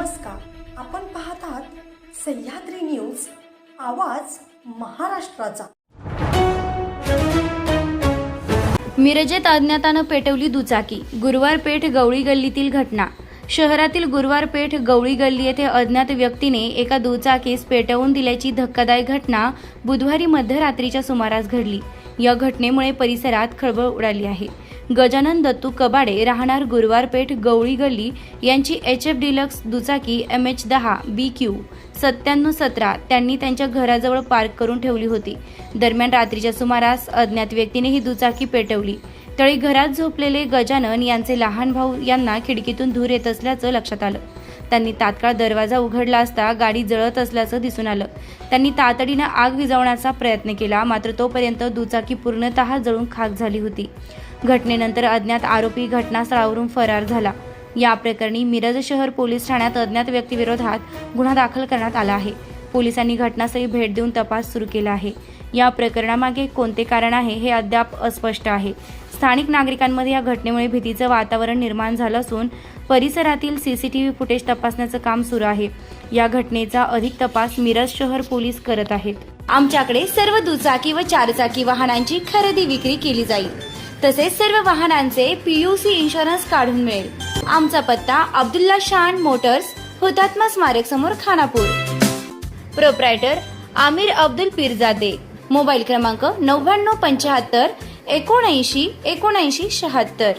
नमस्कार. आपण पाहतात सह्याद्री न्यूज आवाज महाराष्ट्राचा. मिरजेत अज्ञातानं पेटवली दुचाकी गुरुवार पेठ गवळी गल्लीतील घटना. शहरातील गुरुवार पेठ गवळी गल्ली येथे अज्ञात व्यक्तीने एका दुचाकीस पेटवून दिल्याची धक्कादायक घटना बुधवारी मध्यरात्रीच्या सुमारास घडली. या घटनेमुळे परिसरात खळबळ उडाली आहे. गजानन दत्तू कबाडे राहणार गुरुवार पेठ गवळी गल्ली यांची एच एफ डिलक्स दुचाकी एम एच दहा बी क्यू सत्त्याण्णव सतरा त्यांनी त्यांच्या घराजवळ पार्क करून ठेवली होती. दरम्यान रात्रीच्या सुमारास अज्ञात व्यक्तीने ही दुचाकी पेटवली. तळी घरात झोपलेले गजानन यांचे लहान भाऊ यांना खिडकीतून धूर येत असल्याचं लक्षात आलं. त्यांनी तात्काळ दरवाजा उघडला असता गाडी जळत असल्याचं दिसून आलं. त्यांनी तातडीनं आग विझवण्याचा प्रयत्न केला मात्र तोपर्यंत दुचाकी पूर्णतः जळून खाक झाली होती. घटनेनंतर अज्ञात आरोपी घटनास्थळावरून फरार झाला. या प्रकरणी मिरज शहर पोलीस ठाण्यात अज्ञात व्यक्तीविरोधात गुन्हा दाखल करण्यात आला आहे. पोलिसांनी घटनास्थळी भेट देऊन तपास सुरू केला आहे. या प्रकरणामागे कोणते कारण आहे हे अद्याप अस्पष्ट आहे. स्थानिक नागरिकांमध्ये या घटनेमुळे भीतीचं वातावरण निर्माण झालं असून परिसरातील C C T V footage तपासण्याचं काम सुरू आहे. या घटनेचा अधिक तपास मिरज शहर पोलीस करत आहेत. आमच्याकडे सर्व दुचाकी व चारचाकी वाहनांची खरेदी विक्री केली जाईल. तसेच सर्व वाहनांचे पीयूसी इन्शुरन्स काढून मिळेल. आमचा पत्ता अब्दुल्ला शान मोटर्स हुतात्मा स्मारक समोर खानापूर. प्रोप्रायटर आमिर अब्दुल पिरजादे. मोबाईल क्रमांक नव्याण्णव पंच्याहत्तर एकोणऐंशी एकोणऐंशी शहात्तर.